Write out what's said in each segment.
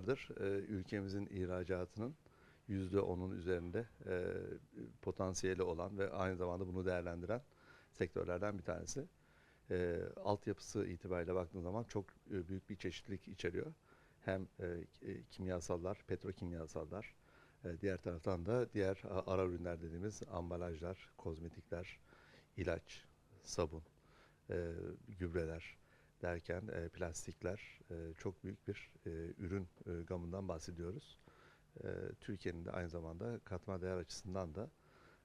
yıllardır e, ülkemizin ihracatının %10'un üzerinde e, potansiyeli olan ve aynı zamanda bunu değerlendiren sektörlerden bir tanesi. E, altyapısı itibariyle baktığın zaman çok e, büyük bir çeşitlilik içeriyor. Hem e, e, kimyasallar, petrokimyasallar, e, diğer taraftan da diğer ara ürünler dediğimiz ambalajlar, kozmetikler, ilaç, sabun, e, gübreler derken e, plastikler e, çok büyük bir e, ürün e, gamından bahsediyoruz. E, Türkiye'nin de aynı zamanda katma değer açısından da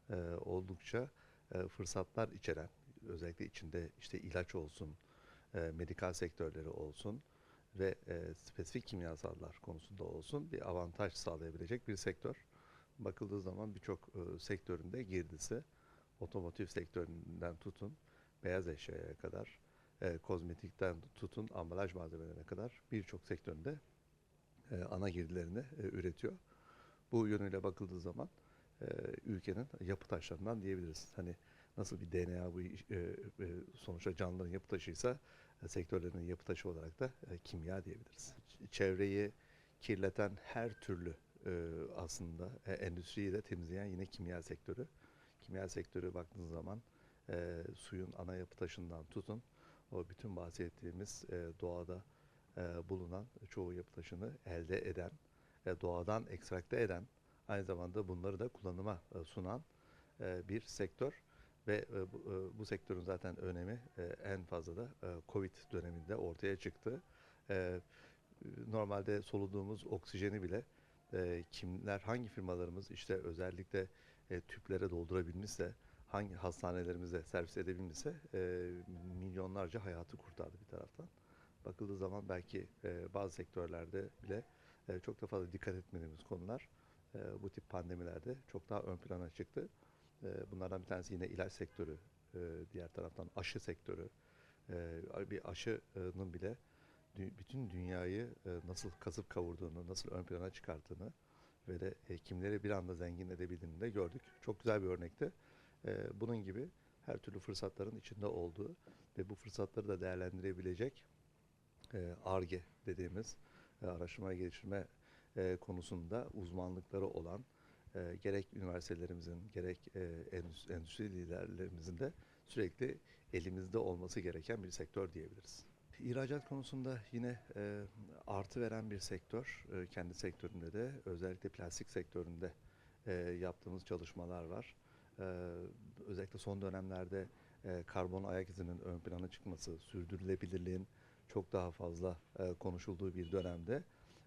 e, oldukça e, fırsatlar içeren, özellikle içinde işte ilaç olsun, e, medikal sektörleri olsun ve e, spesifik kimyasallar konusunda olsun bir avantaj sağlayabilecek bir sektör. Bakıldığı zaman birçok e, sektöründe girdisi, otomotiv sektöründen tutun, beyaz eşyaya kadar, e, kozmetikten tutun ambalaj malzemelerine kadar birçok sektöründe e, ana girdilerini e, üretiyor. Bu yönüyle bakıldığı zaman e, ülkenin yapı taşlarından diyebiliriz. Hani nasıl bir DNA bu iş- e, e, sonuçta canlıların yapı taşıysa e, sektörlerin yapı taşı olarak da e, kimya diyebiliriz. Çevreyi kirleten her türlü e, aslında e, endüstriyi de temizleyen yine kimya sektörü. Kimya sektörü baktığınız zaman e, suyun ana yapı taşından tutun o bütün bahsettiğimiz e, doğada e, bulunan çoğu yapı taşını elde eden, e, doğadan ekstrakte eden, aynı zamanda bunları da kullanıma e, sunan e, bir sektör ve e, bu, e, bu sektörün zaten önemi e, en fazla da e, Covid döneminde ortaya çıktı. E, normalde soluduğumuz oksijeni bile e, kimler, hangi firmalarımız işte özellikle e, tüplere doldurabilmişse, hangi hastanelerimize servis edebilmişse e, milyonlarca hayatı kurtardı bir taraftan. Bakıldığı zaman belki e, bazı sektörlerde bile e, çok da fazla dikkat etmediğimiz konular e, bu tip pandemilerde çok daha ön plana çıktı. E, bunlardan bir tanesi yine ilaç sektörü, e, diğer taraftan aşı sektörü. E, bir aşının bile dü- bütün dünyayı e, nasıl kasıp kavurduğunu, nasıl ön plana çıkarttığını ve de e, kimleri bir anda zengin edebildiğini de gördük. Çok güzel bir örnekti. E, bunun gibi her türlü fırsatların içinde olduğu ve bu fırsatları da değerlendirebilecek e, ARGE dediğimiz e, araştırma geliştirme e, konusunda uzmanlıkları olan e, gerek üniversitelerimizin gerek e, endüstri, liderlerimizin de sürekli elimizde olması gereken bir sektör diyebiliriz. İhracat konusunda yine e, artı veren bir sektör. E, kendi sektöründe de özellikle plastik sektöründe e, yaptığımız çalışmalar var. E, özellikle son dönemlerde e, karbon ayak izinin ön plana çıkması, sürdürülebilirliğin çok daha fazla e, konuşulduğu bir dönemde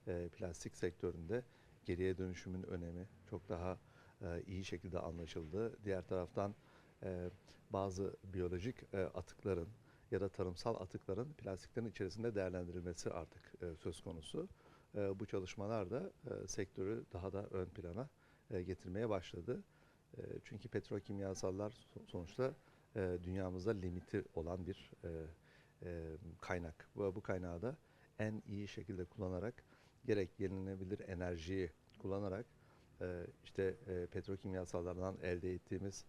e, plastik sektöründe geriye dönüşümün önemi çok daha e, iyi şekilde anlaşıldı. Diğer taraftan e, bazı biyolojik e, atıkların ya da tarımsal atıkların plastiklerin içerisinde değerlendirilmesi artık e, söz konusu. E, bu çalışmalar da e, sektörü daha da ön plana e, getirmeye başladı. E, çünkü petrokimyasallar so- sonuçta e, dünyamızda limiti olan bir e, e, kaynak. Bu, bu kaynağı da en iyi şekilde kullanarak gerek yenilenebilir enerjiyi kullanarak işte petrokimyasallardan elde ettiğimiz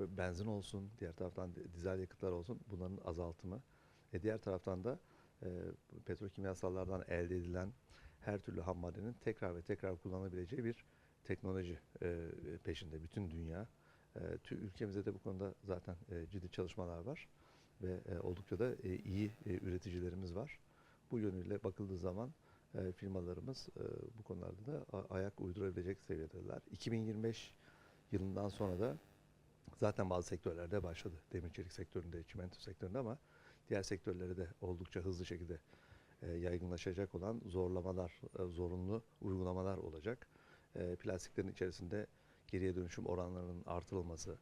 benzin olsun, diğer taraftan di- dizel yakıtlar olsun bunların azaltımı. E, diğer taraftan da petrokimyasallardan elde edilen her türlü ham maddenin tekrar ve tekrar kullanabileceği bir teknoloji e, peşinde bütün dünya. E, ülkemizde de bu konuda zaten e, ciddi çalışmalar var ve oldukça da iyi üreticilerimiz var. Bu yönüyle bakıldığı zaman firmalarımız bu konularda da ayak uydurabilecek seviyedeler. 2025 yılından sonra da zaten bazı sektörlerde başladı. Demir çelik sektöründe, çimento sektöründe ama diğer sektörlere de oldukça hızlı şekilde yaygınlaşacak olan zorlamalar, zorunlu uygulamalar olacak. E, plastiklerin içerisinde geriye dönüşüm oranlarının artırılması,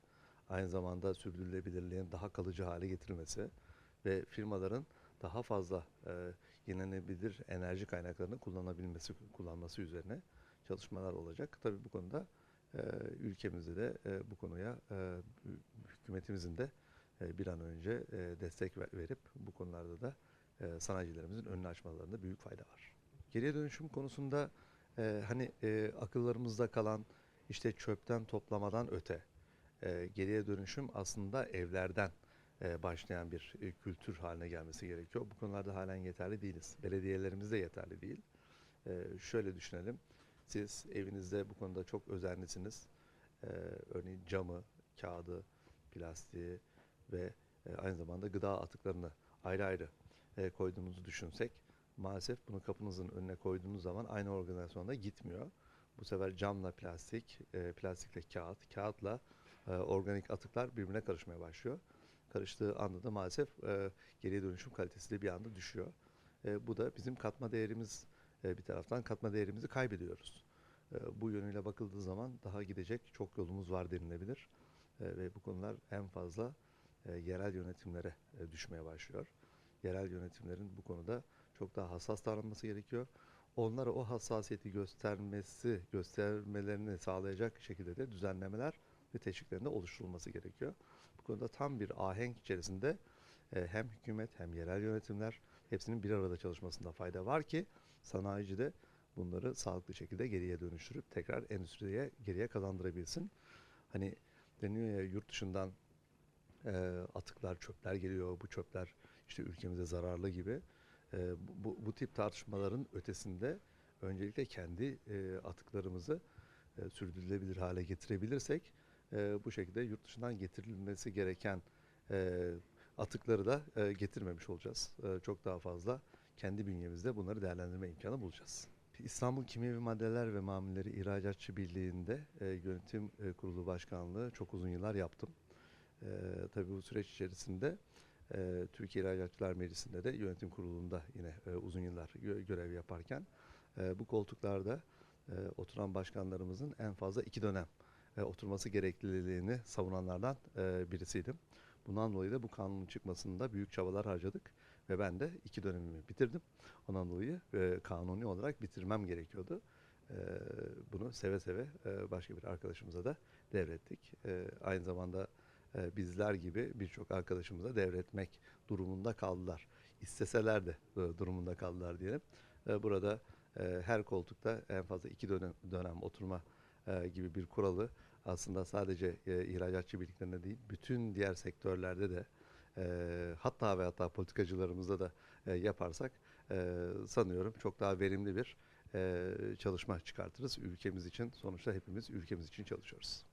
aynı zamanda sürdürülebilirliğin daha kalıcı hale getirilmesi ve firmaların daha fazla e, yenilenebilir enerji kaynaklarını kullanabilmesi, kullanması üzerine çalışmalar olacak. Tabii bu konuda e, ülkemizde de e, bu konuya e, hükümetimizin de e, bir an önce e, destek ver- verip bu konularda da e, sanayicilerimizin önünü açmalarında büyük fayda var. Geriye dönüşüm konusunda e, hani e, akıllarımızda kalan işte çöpten toplamadan öte e, geriye dönüşüm aslında evlerden e, başlayan bir e, kültür haline gelmesi gerekiyor. Bu konularda halen yeterli değiliz. Belediyelerimiz de yeterli değil. Ee, şöyle düşünelim. Siz evinizde bu konuda çok özenlisiniz. Ee, örneğin camı, kağıdı, plastiği ve e, aynı zamanda gıda atıklarını ayrı ayrı e, koyduğunuzu düşünsek maalesef bunu kapınızın önüne koyduğunuz zaman aynı organizasyonda gitmiyor. Bu sefer camla plastik, e, plastikle kağıt, kağıtla e, organik atıklar birbirine karışmaya başlıyor. Karıştığı anda da maalesef e, geriye dönüşüm kalitesi de bir anda düşüyor. E, bu da bizim katma değerimiz e, bir taraftan katma değerimizi kaybediyoruz. E, bu yönüyle bakıldığı zaman daha gidecek çok yolumuz var denilebilir. E, ve bu konular en fazla e, yerel yönetimlere e, düşmeye başlıyor. Yerel yönetimlerin bu konuda çok daha hassas davranması gerekiyor. Onlara o hassasiyeti göstermesi, göstermelerini sağlayacak şekilde de düzenlemeler ve teşviklerin de oluşturulması gerekiyor. Bu konuda tam bir ahenk içerisinde e, hem hükümet hem yerel yönetimler hepsinin bir arada çalışmasında fayda var ki sanayici de bunları sağlıklı şekilde geriye dönüştürüp tekrar endüstriye geriye kazandırabilsin. Hani deniyor ya yurt dışından e, atıklar, çöpler geliyor. Bu çöpler işte ülkemize zararlı gibi. E, bu, bu, bu tip tartışmaların ötesinde öncelikle kendi e, atıklarımızı e, sürdürülebilir hale getirebilirsek e, bu şekilde yurt dışından getirilmesi gereken e, atıkları da e, getirmemiş olacağız. E, çok daha fazla kendi bünyemizde bunları değerlendirme imkanı bulacağız. İstanbul Kimyevi Maddeler ve Mamulleri İhracatçı Birliği'nde e, yönetim e, kurulu başkanlığı çok uzun yıllar yaptım. E, tabii bu süreç içerisinde e, Türkiye İhracatçılar Meclisi'nde de yönetim kurulunda yine e, uzun yıllar gö- görev yaparken e, bu koltuklarda e, oturan başkanlarımızın en fazla iki dönem e, oturması gerekliliğini savunanlardan e, birisiydim. Bundan dolayı da bu kanunun çıkmasında büyük çabalar harcadık ve ben de iki dönemimi bitirdim. Ondan dolayı e, kanuni olarak bitirmem gerekiyordu. E, bunu seve seve e, başka bir arkadaşımıza da devrettik. E, aynı zamanda bizler gibi birçok arkadaşımıza devretmek durumunda kaldılar. İsteseler de e, durumunda kaldılar diyelim. E, burada e, her koltukta en fazla iki dönem, dönem oturma e, gibi bir kuralı aslında sadece e, ihracatçı birliklerinde değil, bütün diğer sektörlerde de e, hatta ve hatta politikacılarımızda da e, yaparsak e, sanıyorum çok daha verimli bir e, çalışma çıkartırız ülkemiz için. Sonuçta hepimiz ülkemiz için çalışıyoruz.